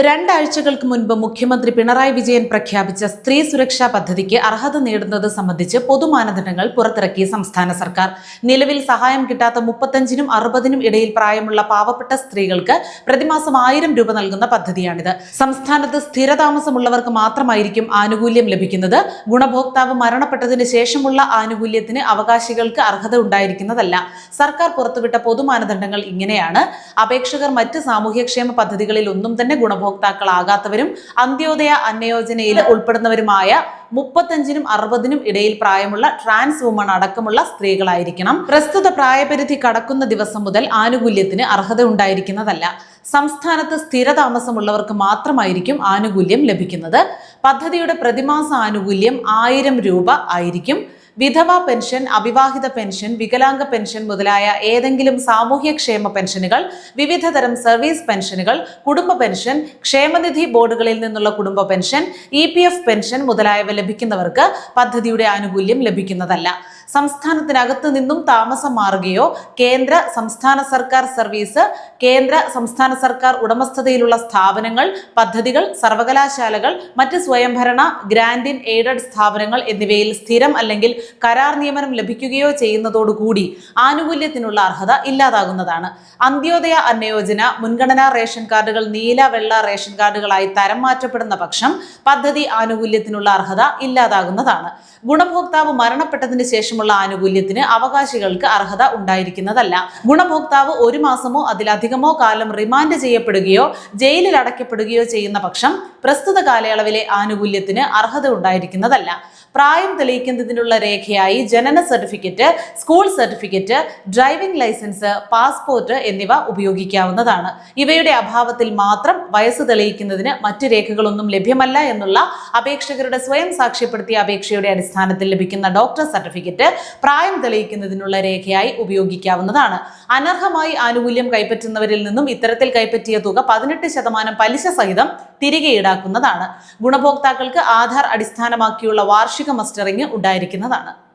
രണ്ടാഴ്ചകൾക്ക് മുൻപ് മുഖ്യമന്ത്രി പിണറായി വിജയൻ പ്രഖ്യാപിച്ച സ്ത്രീ സുരക്ഷാ പദ്ധതിക്ക് അർഹത നേടുന്നത് സംബന്ധിച്ച് പൊതുമാനദണ്ഡങ്ങൾ പുറത്തിറക്കിയ സംസ്ഥാന സർക്കാർ. നിലവിൽ സഹായം കിട്ടാത്ത മുപ്പത്തഞ്ചിനും അറുപതിനും ഇടയിൽ പ്രായമുള്ള പാവപ്പെട്ട സ്ത്രീകൾക്ക് പ്രതിമാസം ആയിരം രൂപ നൽകുന്ന പദ്ധതിയാണിത്. സംസ്ഥാനത്ത് സ്ഥിരതാമസമുള്ളവർക്ക് മാത്രമായിരിക്കും ആനുകൂല്യം ലഭിക്കുന്നത്. ഗുണഭോക്താവ് മരണപ്പെട്ടതിന് ശേഷമുള്ള ആനുകൂല്യത്തിന് അവകാശികൾക്ക് അർഹത ഉണ്ടായിരിക്കുന്നതല്ല. സർക്കാർ പുറത്തുവിട്ട പൊതുമാനദണ്ഡങ്ങൾ ഇങ്ങനെയാണ്. അപേക്ഷകർ മറ്റ് സാമൂഹ്യക്ഷേമ പദ്ധതികളിൽ ഒന്നും തന്നെ ഗുണഭോക്താക്കളാകാത്തവരും അന്ത്യോദയ അന്നയോജനയിൽ ഉൾപ്പെടുന്നവരുമായ മുപ്പത്തഞ്ചിനും അറുപതിനും ഇടയിൽ പ്രായമുള്ള ട്രാൻസ് വുമൺ അടക്കമുള്ള സ്ത്രീകളായിരിക്കണം. പ്രസ്തുത പ്രായപരിധി കടക്കുന്ന ദിവസം മുതൽ ആനുകൂല്യത്തിന് അർഹത ഉണ്ടായിരിക്കുന്നതല്ല. സംസ്ഥാനത്ത് സ്ഥിരതാമസമുള്ളവർക്ക് മാത്രമായിരിക്കും ആനുകൂല്യം ലഭിക്കുന്നത്. പദ്ധതിയുടെ പ്രതിമാസ ആനുകൂല്യം ആയിരം രൂപ ആയിരിക്കും. വിധവ പെൻഷൻ അവിവാഹിത പെൻഷൻ വികലാംഗ പെൻഷൻ മുതലായ ഏതെങ്കിലും സാമൂഹ്യക്ഷേമ പെൻഷനുകൾ വിവിധ തരം സർവീസ് പെൻഷനുകൾ കുടുംബ പെൻഷൻ ക്ഷേമനിധി ബോർഡുകളിൽ നിന്നുള്ള കുടുംബ പെൻഷൻ ഇ പെൻഷൻ മുതലായവ ലഭിക്കുന്നവർക്ക് പദ്ധതിയുടെ ആനുകൂല്യം ലഭിക്കുന്നതല്ല. സംസ്ഥാനത്തിനകത്ത് നിന്നും താമസം മാറുകയോ കേന്ദ്ര സംസ്ഥാന സർക്കാർ സർവീസ് കേന്ദ്ര സംസ്ഥാന സർക്കാർ ഉടമസ്ഥതയിലുള്ള സ്ഥാപനങ്ങൾ പദ്ധതികൾ സർവകലാശാലകൾ മറ്റ് സ്വയംഭരണ ഗ്രാൻഡ് ഇൻ എയ്ഡഡ് സ്ഥാപനങ്ങൾ എന്നിവയിൽ സ്ഥിരം അല്ലെങ്കിൽ കരാർ നിയമനം ലഭിക്കുകയോ ചെയ്യുന്നതോടുകൂടി ആനുകൂല്യത്തിനുള്ള അർഹത ഇല്ലാതാകുന്നതാണ്. അന്ത്യോദയ അന്നയോജന മുൻഗണനാ റേഷൻ കാർഡുകൾ നീല വെള്ള റേഷൻ കാർഡുകളായി തരം മാറ്റപ്പെടുന്ന പക്ഷം പദ്ധതി ആനുകൂല്യത്തിനുള്ള അർഹത ഇല്ലാതാകുന്നതാണ്. ഗുണഭോക്താവ് മരണപ്പെട്ടതിന് ശേഷമുള്ള ആനുകൂല്യത്തിന് അവകാശികൾക്ക് അർഹത ഉണ്ടായിരിക്കുന്നതല്ല. ഗുണഭോക്താവ് ഒരു മാസമോ അതിലധികമോ കാലം റിമാൻഡ് ചെയ്യപ്പെടുകയോ ജയിലിൽ അടയ്ക്കപ്പെടുകയോ ചെയ്യുന്ന പക്ഷം പ്രസ്തുത കാലയളവിലെ ആനുകൂല്യത്തിന് അർഹത ഉണ്ടായിരിക്കുന്നതല്ല. പ്രായം തെളിയിക്കുന്നതിനുള്ള രേഖയായി ജനന certificate school certificate driving licence passport എന്നിവ ഉപയോഗിക്കാവുന്നതാണ്. ഇവയുടെ അഭാവത്തിൽ മാത്രം വയസ്സ് തെളിയിക്കുന്നതിന് മറ്റു രേഖകളൊന്നും ലഭ്യമല്ല എന്നുള്ള അപേക്ഷകരുടെ സ്വയം സാക്ഷ്യപ്പെടുത്തിയ അപേക്ഷയുടെ അടിസ്ഥാനത്തിൽ ലഭിക്കുന്ന ഡോക്ടർ സർട്ടിഫിക്കറ്റ് പ്രായം തെളിയിക്കുന്നതിനുള്ള രേഖയായി ഉപയോഗിക്കാവുന്നതാണ്. അനർഹമായി ആനുകൂല്യം കൈപ്പറ്റുന്നവരിൽ നിന്നും ഇത്തരത്തിൽ കൈപ്പറ്റിയ തുക പതിനെട്ട് ശതമാനം പലിശ സഹിതം തിരികെ ഈടാക്കുന്നതാണ്. ഗുണഭോക്താക്കൾക്ക് ആധാർ അടിസ്ഥാനമാക്കിയുള്ള വാർഷിക മസ്റ്ററിംഗ് ഉണ്ടായിരിക്കുന്നതാണ്.